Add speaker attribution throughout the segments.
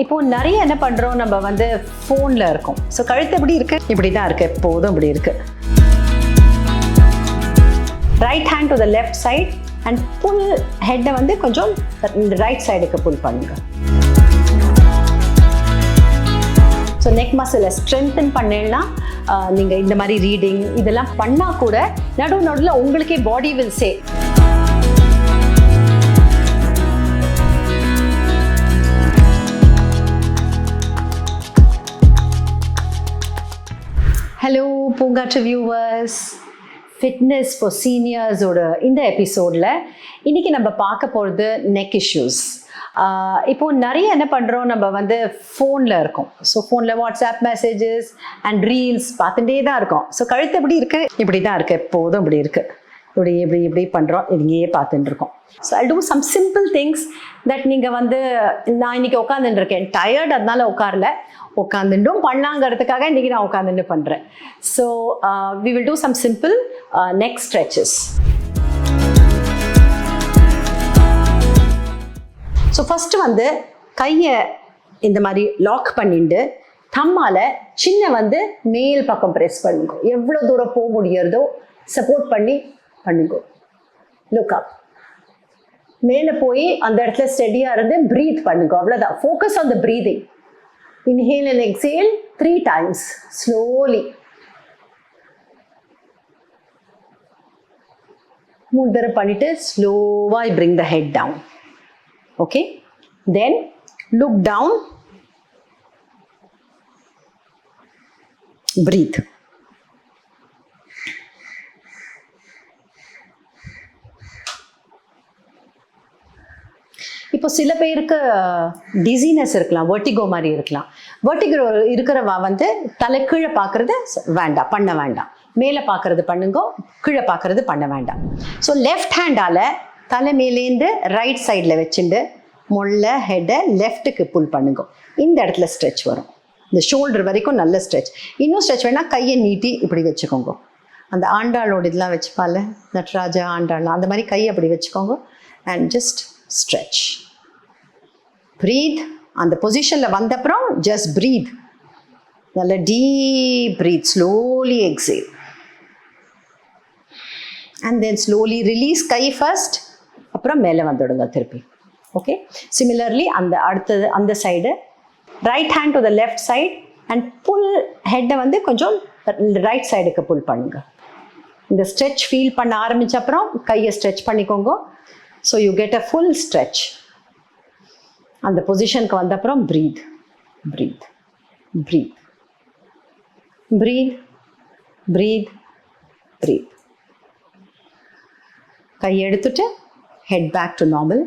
Speaker 1: இப்போ நிறைய என்ன பண்றோம்? நம்ம வந்து ஃபோனில் இருக்கோம். ஸோ கழுத்து எப்படி இருக்கு? இப்படி தான் இருக்கு. எப்போதும் இப்படி இருக்கு. Right hand to the left side and pull ஹெட்டை வந்து கொஞ்சம் ரைட் சைடுக்கு புல் பண்ணுங்க. ஸோ நெக் மசிலை ஸ்ட்ரென்தன் பண்ணேன்னா நீங்கள் இந்த மாதிரி ரீடிங் இதெல்லாம் பண்ணால் கூட நடு நடுவில் உங்களுக்கே body will say hello Poongaatru viewers fitness for சீனியர்ஸோட இந்த எபிசோடில் இன்றைக்கி நம்ம பார்க்க போகிறது நெக் இஷ்யூஸ் இப்போ நிறைய என்ன பண்ணுறோம் நம்ம வந்து ஃபோனில் இருக்கோம். ஸோ ஃபோனில் வாட்ஸ்அப் மெசேஜஸ் அண்ட் ரீல்ஸ் பார்த்துட்டே தான் இருக்கோம். ஸோ கழுத்து எப்படி இருக்குது இப்படி தான் இருக்குது எப்போதும் இப்படி இருக்குது இப்படி இப்படி இப்படி பண்ணுறோம் இங்கேயே பார்த்துட்டு இருக்கோம். So I do some simple things that நீங்கள் வந்து நான் இன்னைக்கு உட்காந்துட்டு இருக்கேன். டயர்ட் அதனால உட்காரல. உட்காந்துட்டும் பண்ணலாங்கிறதுக்காக இன்றைக்கி நான் உட்காந்துட்டு பண்ணுறேன் so we will do some simple neck stretches so first வந்து கையை இந்த மாதிரி லாக் பண்ணிட்டு தம்மால சின்ன வந்து மேல் பக்கம் ப்ரெஸ் பண்ணுங்க. எவ்வளோ தூரம் போக முடியறதோ சப்போர்ட் பண்ணி பண்ணுங்க. லுக் அப் மேலே போய் அந்த இடத்துல ஸ்டெடியாக இருந்து ப்ரீத் பண்ணுங்க. அவ்வளோதான் focus on the breathing inhale and exhale three times slowly மூணு தடவை பண்ணிட்டு ஸ்லோவாக bring the head down okay? Then look down. Breathe. இப்போ சில பேருக்கு டிசீனஸ் இருக்கலாம் வெர்டிகோ மாதிரி இருக்கலாம். வெர்டிகோ இருக்கிறவ வந்து தலை கீழே பார்க்கறது வேண்டாம் பண்ண வேண்டாம். மேலே பார்க்கறது பண்ணுங்க கீழே பார்க்கறது பண்ண வேண்டாம். ஸோ லெஃப்ட் ஹேண்டால் தலை மேலேந்து ரைட் சைடில் வச்சுட்டு முள்ள ஹெட்டை லெஃப்ட்டுக்கு புல் பண்ணுங்க. இந்த இடத்துல ஸ்ட்ரெச் வரும். இந்த ஷோல்டர் வரைக்கும் நல்ல ஸ்ட்ரெச் இன்னும் ஸ்ட்ரெச் வேணால் கையை நீட்டி இப்படி வச்சுக்கோங்க. அந்த ஆண்டாளோட இதெல்லாம் வச்சுப்பால நட்ராஜா ஆண்டாள் அந்த மாதிரி கையை அப்படி வச்சுக்கோங்க. அண்ட் ஜஸ்ட் ஸ்ட்ரெச் ப்ரீத் அந்த பொசிஷனில் வந்தப்புறம் ஜஸ்ட் ப்ரீத் நல்ல deep breath slowly exhale and then slowly release guy first அப்புறம் மேலே வந்துடுங்க திருப்பி. ஓகே சிமிலர்லி அந்த அடுத்தது அந்த side right hand to the left side and pull ஹெட்டை வந்து கொஞ்சம் ரைட் சைடுக்கு புல் பண்ணுங்க. இந்த ஸ்ட்ரெச் ஃபீல் பண்ண ஆரம்பிச்ச அப்புறம் கையை ஸ்ட்ரெச் பண்ணிக்கோங்க. So you get a full stretch அந்த பொசிஷனுக்கு வந்த அப்புறம் breathe breathe breathe breathe breathe breathe கை எடுத்துட்டு head back to normal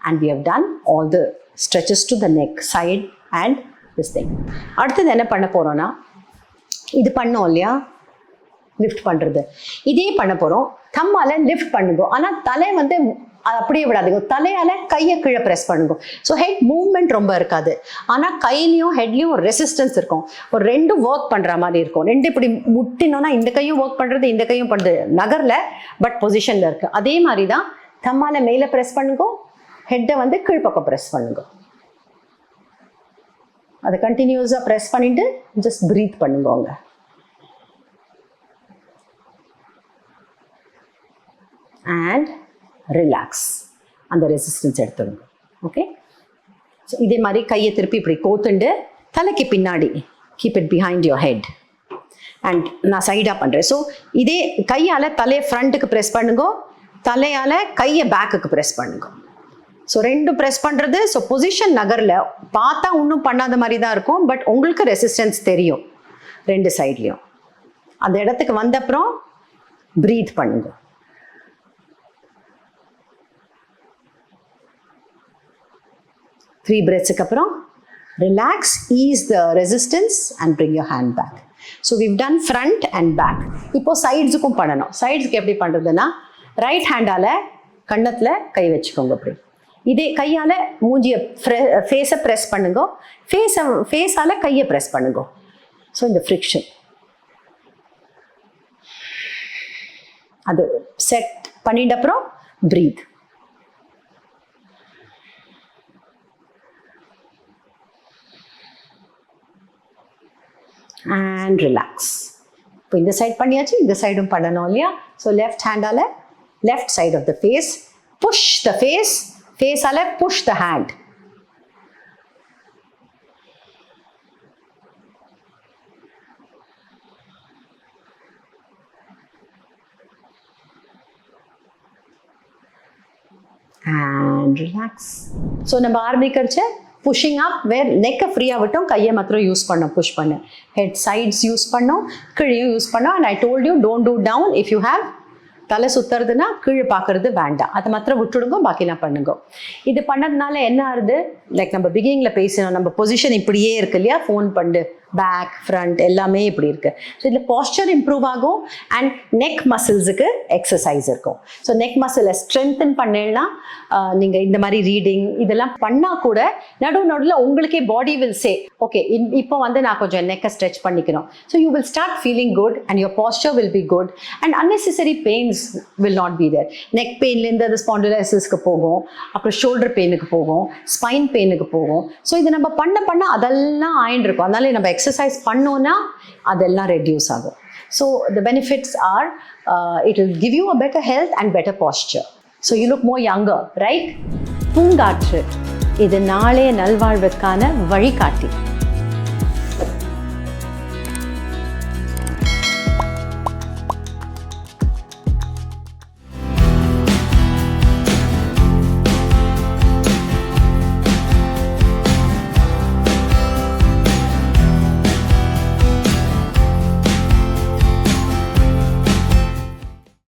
Speaker 1: and we have done all the stretches to the neck side and this thing அடுத்தது என்ன பண்ண போகிறோன்னா இது பண்ணோம் இல்லையா? லிஃப்ட் பண்ணுறது இதே பண்ண போகிறோம் தம்மால் லிஃப்ட் பண்ணுங்க. ஆனால் தலை வந்து அப்படியே விடாதீங்க. தலையால கையை கீழே ப்ரெஸ் பண்ணுங்க. ஸோ ஹெட் மூவ்மெண்ட் ரொம்ப இருக்காது. ஆனால் கையிலையும் ஹெட்லையும் ஒரு ரெசிஸ்டன்ஸ் இருக்கும். ஒரு ரெண்டும் ஒர்க் பண்ணுற மாதிரி இருக்கும். ரெண்டு இப்படி முட்டினோன்னா இந்த கையும் ஒர்க் பண்ணுறது இந்த கையும் பண்ணுறது நகரில் பட் பொசிஷனில் இருக்குது அதே மாதிரி தான் தம்மால மேலே ப்ரெஸ் பண்ணுங்க. ஹெட்டை வந்து கீழ்ப்பக்கம் ப்ரெஸ் பண்ணுங்க. அதை கண்டினியூஸாக ப்ரெஸ் பண்ணிவிட்டு ஜஸ்ட் ப்ரீத் பண்ணுங்க அண்ட் ரிலாக்ஸ் அந்த ரெசிஸ்டன்ஸ் எடுத்துடுங்க. ஓகே ஸோ இதே மாதிரி கையை திருப்பி இப்படி கோத்துண்டு தலைக்கு பின்னாடி keep it behind your head and நான் சைடாக பண்ணுறேன் ஸோ இதே கையால் தலையை ஃப்ரண்ட்டுக்கு ப்ரெஸ் பண்ணுங்க தலையால் கையை பேக்குக்கு ப்ரெஸ் பண்ணுங்க. ஸோ ரெண்டும் ப்ரெஸ் பண்ணுறது ஸோ பொசிஷன் நகரில் பார்த்தா ஒன்றும் பண்ணாத மாதிரி தான் இருக்கும் பட் உங்களுக்கு ரெசிஸ்டன்ஸ் தெரியும். ரெண்டு சைட்லேயும் அந்த இடத்துக்கு வந்த அப்புறம் ப்ரீத் பண்ணுங்க. த்ரீ பிரெத்ஸுக்கு அப்புறம் relax ease the resistance and bring your hand back so we've done front and back இப்போ சைட்ஸுக்கும் பண்ணணும். சைட்ஸுக்கு எப்படி பண்ணுறதுன்னா ரைட் ஹேண்டால் கண்ணத்தில் கை வச்சுக்கோங்க அப்படி. இதே கையால் மூஞ்சியை ஃபேஸை ப்ரெஸ் பண்ணுங்க. ஃபேஸை ஃபேஸால் கையை ப்ரெஸ் பண்ணுங்க. ஸோ இந்த ஃப்ரிக்ஷன் அது செட் பண்ணிட்ட அப்புறம் ப்ரீத் அண்ட் ரிலாக்ஸ் இப்போ இந்த சைடு பண்ணியாச்சு இந்த சைடும் பண்ணணும் இல்லையா? So left ஹேண்டால் left side of the face push the face ஃபேஸால் push the hand and relax so நம்ம ஆரம்பிக்கிறச்ச புஷிங் அப் வேர் நெக்கை ஃப்ரீயாக விட்டோம் கையை மாத்திரம் யூஸ் பண்ணோம் புஷ் பண்ணு. ஹெட் சைட்ஸ் யூஸ் பண்ணோம் கீழையும் யூஸ் பண்ணோம் and I told you don't do down if you have தலை சுத்துறதுன்னா கீழே பார்க்கறது வேண்டாம். அதை மாத்திரம் விட்டுடுங்க பாக்கிலாம் பண்ணுங்க. இது பண்ணதுனால என்ன ஆகுது? லைக் நம்ம பிகினிங்கில் பேசினோம் நம்ம பொசிஷன் இப்படியே இருக்கு இல்லையா? ஃபோன் பண்ணு. பேக் ஃப்ரண்ட் எல்லாமே இப்படி இருக்குது ஸோ இதில் பாஸ்டர் இம்ப்ரூவ் ஆகும் அண்ட் நெக் மசில்ஸுக்கு எக்ஸசைஸ் இருக்கும். ஸோ நெக் மசிலை ஸ்ட்ரென்தன் பண்ணேன்னா நீங்கள் இந்த மாதிரி ரீடிங் இதெல்லாம் பண்ணால் கூட நடு நடுவில் உங்களுக்கே பாடி வில் சே ஓகே இப்போ வந்து நான் கொஞ்சம் நெக்கை ஸ்ட்ரெச் பண்ணிக்கணும். So you will start feeling good and your posture will be good and unnecessary pains will not be there neck பெயின்லேருந்து அது ஸ்பாண்டிலைசிஸ்க்கு போகும் அப்புறம் ஷோல்டர் பெயினுக்கு போகும் ஸ்பைன் பெயினுக்கு போகும். ஸோ இது நம்ம பண்ண பண்ண அதெல்லாம் ஆயின்னு இருக்கும். அதனால நம்ம எக்ஸ் எக்ஸசைஸ் பண்ணோன்னா அதெல்லாம் ரெடியூஸ் ஆகும் so the benefits are it will give you a better health and better posture so you look more younger right Poongaatru இது நாளைய நல்வாழ்வுக்கான வழிகாட்டி.